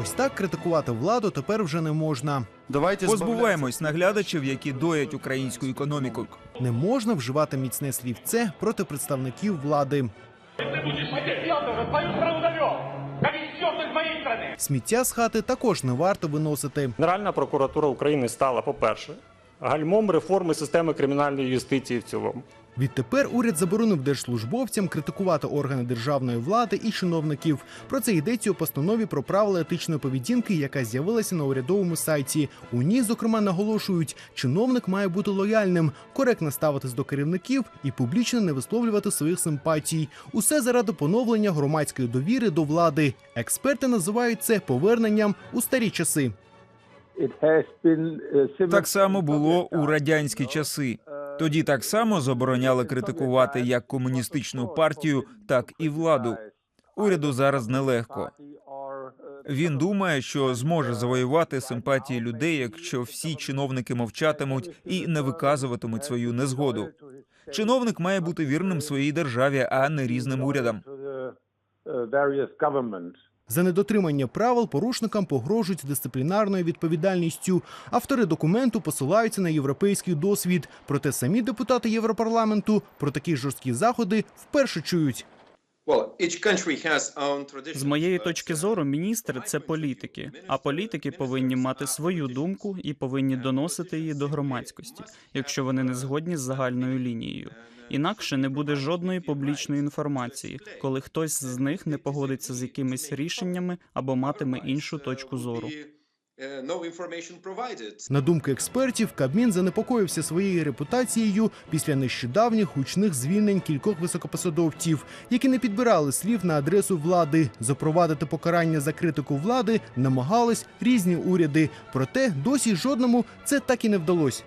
Ось так критикувати владу тепер вже не можна. Давайте Позбуваємось наглядачів, які доять українську економіку. Не можна вживати міцне слівце проти представників влади. Ты будешь хотеть, я тоже свою страну довел, как несчастный с моей страны. Сміття з хати також не варто виносити. Генеральна прокуратура України стала, по-перше, гальмом реформи системи кримінальної юстиції в цілому. Відтепер уряд заборонив держслужбовцям критикувати органи державної влади і чиновників. Про це йдеться у постанові про правила етичної поведінки, яка з'явилася на урядовому сайті. У ній, зокрема, наголошують, чиновник має бути лояльним, коректно ставитись до керівників і публічно не висловлювати своїх симпатій. Усе заради поновлення громадської довіри до влади. Експерти називають це поверненням у старі часи. Так само було у радянські часи. Тоді так само забороняли критикувати як комуністичну партію, так і владу. Уряду зараз нелегко. Він думає, що зможе завоювати симпатії людей, якщо всі чиновники мовчатимуть і не виказуватимуть свою незгоду. Чиновник має бути вірним своїй державі, а не різним урядам. За недотримання правил порушникам погрожують дисциплінарною відповідальністю. Автори документу посилаються на європейський досвід. Проте самі депутати Європарламенту про такі жорсткі заходи вперше чують. З моєї точки зору, міністри це політики, а політики повинні мати свою думку і повинні доносити її до громадськості, якщо вони не згодні з загальною лінією. Інакше не буде жодної публічної інформації, коли хтось з них не погодиться з якимись рішеннями або матиме іншу точку зору. На думку експертів, Кабмін занепокоївся своєю репутацією після нещодавніх гучних звільнень кількох високопосадовців, які не підбирали слів на адресу влади. Запровадити покарання за критику влади намагались різні уряди. Проте досі жодному це так і не вдалося.